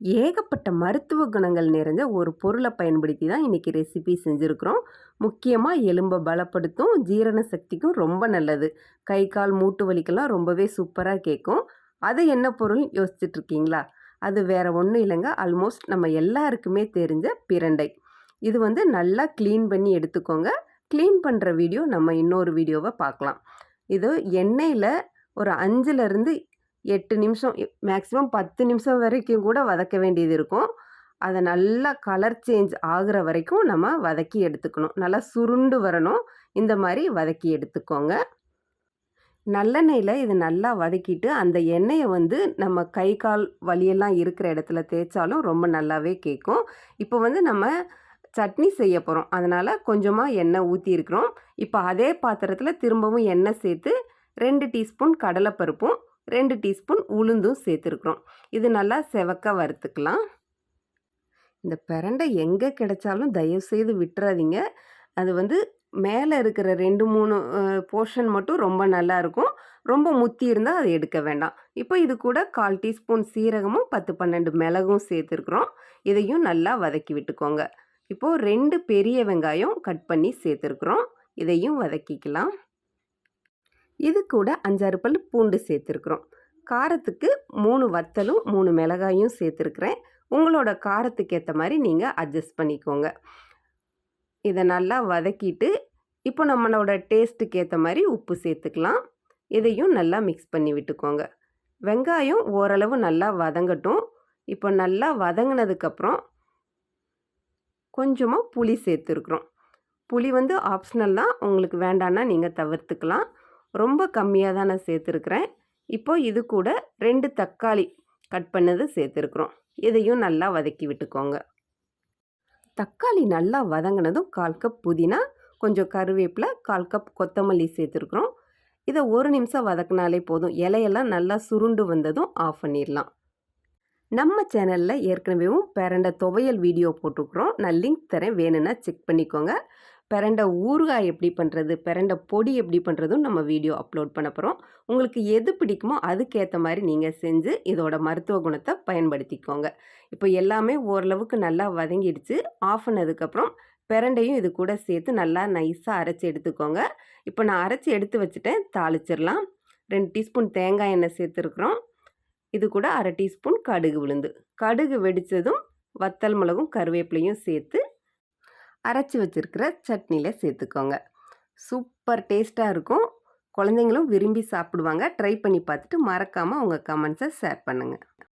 ஏகப்பட்ட மருத்துவ குணங்கள் நிறைஞ்ச ஒரு பொருளை பயன்படுத்தி தான் இன்றைக்கி ரெசிபி செஞ்சுருக்குறோம். முக்கியமாக எலும்பை பலப்படுத்தும் ஜீரண சக்திக்கும் ரொம்ப நல்லது. கை கால் மூட்டு வலிக்கெல்லாம் ரொம்பவே சூப்பராக கேட்கும். அது என்ன பொருள் யோசிச்சுட்ருக்கீங்களா அது வேறு ஒன்றும் இல்லைங்க. ஆல்மோஸ்ட் நம்ம எல்லாருக்குமே தெரிஞ்ச பிரண்டை. இது வந்து நல்லா க்ளீன் பண்ணி எடுத்துக்கோங்க. க்ளீன் பண்ணுற வீடியோ நம்ம இன்னொரு வீடியோவை பார்க்கலாம். இது எண்ணெயில் ஒரு அஞ்சுலேருந்து எட்டு நிமிஷம் மேக்ஸிமம் பத்து நிமிஷம் வரைக்கும் கூட வதக்க வேண்டியது இருக்கும். அதை நல்லா கலர் சேஞ்ச் ஆகிற வரைக்கும் நம்ம வதக்கி எடுத்துக்கணும். நல்லா சுருண்டு வரணும். இந்த மாதிரி வதக்கி எடுத்துக்கோங்க. நல்லெண்ணெயில் இது நல்லா வதக்கிட்டு அந்த எண்ணெயை வந்து நம்ம கை கால் வலியெல்லாம் இருக்கிற இடத்துல தேய்ச்சாலும் ரொம்ப நல்லாவே கேட்கும். இப்போ வந்து நம்ம சட்னி செய்ய போகிறோம் அதனால் கொஞ்சமாக எண்ணெய் ஊற்றிருக்கிறோம் இப்போ அதே பாத்திரத்தில் திரும்பவும் எண்ணெய் சேர்த்து ரெண்டு டீஸ்பூன் கடலைப்பருப்பும் ரெண்டு டீஸ்பூன் உளுந்தும் சேர்த்துருக்குறோம். இது நல்லா செவக்க வறுத்துக்கலாம். இந்த பிரண்டை எங்கே கிடைச்சாலும் தயவுசெய்து விட்டுறாதீங்க. அது வந்து மேலே இருக்கிற ரெண்டு மூணு போர்ஷன் மட்டும் ரொம்ப நல்லா இருக்கும். ரொம்ப முத்தி இருந்தால் அதை எடுக்க வேண்டாம். இப்போ இது கூட கால் டீஸ்பூன் சீரகமும் பத்து பன்னெண்டு மிளகும் சேர்த்துருக்குறோம். இதையும் நல்லா வதக்கி விட்டுக்கோங்க. இப்போது ரெண்டு பெரிய வெங்காயம் கட் பண்ணி சேர்த்துருக்குறோம். இதையும் வதக்கிக்கலாம். இது கூட அஞ்சாறு பல் பூண்டு சேர்த்துருக்குறோம். காரத்துக்கு மூணு வத்தலும் மூணு மிளகாயும் சேர்த்துருக்குறேன். உங்களோட காரத்துக்கு ஏற்ற மாதிரி நீங்கள் அட்ஜஸ்ட் பண்ணிக்கோங்க. இதை நல்லா வதக்கிட்டு இப்போ நம்மளோட டேஸ்ட்டுக்கு ஏற்ற மாதிரி உப்பு சேர்த்துக்கலாம். இதையும் நல்லா மிக்ஸ் பண்ணி விட்டுக்கோங்க. வெங்காயம் ஓரளவு நல்லா வதங்கட்டும். இப்போ நல்லா வதங்கினதுக்கப்புறம் கொஞ்சமாக புளி சேர்த்துருக்குறோம். புளி வந்து ஆப்ஷனல் தான். உங்களுக்கு வேண்டான்னா நீங்கள் தவிர்த்துக்கலாம். ரொம்ப கம்மியாக தான் நான் சேர்த்துருக்குறேன். இப்போது இது கூட ரெண்டு தக்காளி கட் பண்ணது சேர்த்துருக்குறோம். இதையும் நல்லா வதக்கி விட்டுக்கோங்க. தக்காளி நல்லா வதங்கினதும் கால் கப் புதினா கொஞ்சம் கருவேப்பிலை கால் கப் கொத்தமல்லி சேர்த்துருக்குறோம். இதை ஒரு நிமிஷம் வதக்கினாலே போதும். இலையெல்லாம் நல்லா சுருண்டு வந்ததும் ஆஃப் பண்ணிடலாம். நம்ம சேனலில் ஏற்கனவேவும் பேரண்ட துவையல் வீடியோ போட்டிருக்குறோம். நான் லிங்க் தரேன். வேணும்னா செக் பண்ணிக்கோங்க. பிரண்டை ஊறுகாய் எப்படி பண்ணுறது பிரண்டை பொடி எப்படி பண்ணுறதும் நம்ம வீடியோ அப்லோட் பண்ண போகிறோம் உங்களுக்கு எது பிடிக்குமோ அதுக்கேற்ற மாதிரி நீங்கள் செஞ்சு இதோட மருத்துவ குணத்தை பயன்படுத்திக்கோங்க. இப்போ எல்லாமே ஓரளவுக்கு நல்லா வதங்கிடுச்சு. ஆஃப் பண்ணதுக்கப்புறம் பிரண்டையும் இது கூட சேர்த்து நல்லா நைஸாக அரைச்சி எடுத்துக்கோங்க. இப்போ நான் அரைச்சி எடுத்து வச்சுட்டேன். தாளிச்சிடலாம். ரெண்டு டீஸ்பூன் தேங்காய் எண்ணெய் சேர்த்துருக்குறோம். இது கூட அரை டீஸ்பூன் கடுகு விழுந்து. கடுகு வெடித்ததும் வத்தல் மிளகும் கருவேப்பிலையும் சேர்த்து அரைச்சி வச்சுருக்கிற சட்னியில் சேர்த்துக்கோங்க. சூப்பர் டேஸ்ட்டாக இருக்கும். குழந்தைங்களும் விரும்பி சாப்பிடுவாங்க. ட்ரை பண்ணி பார்த்துட்டு மறக்காமல் உங்கள் கமெண்ட்ஸை ஷேர் பண்ணுங்கள்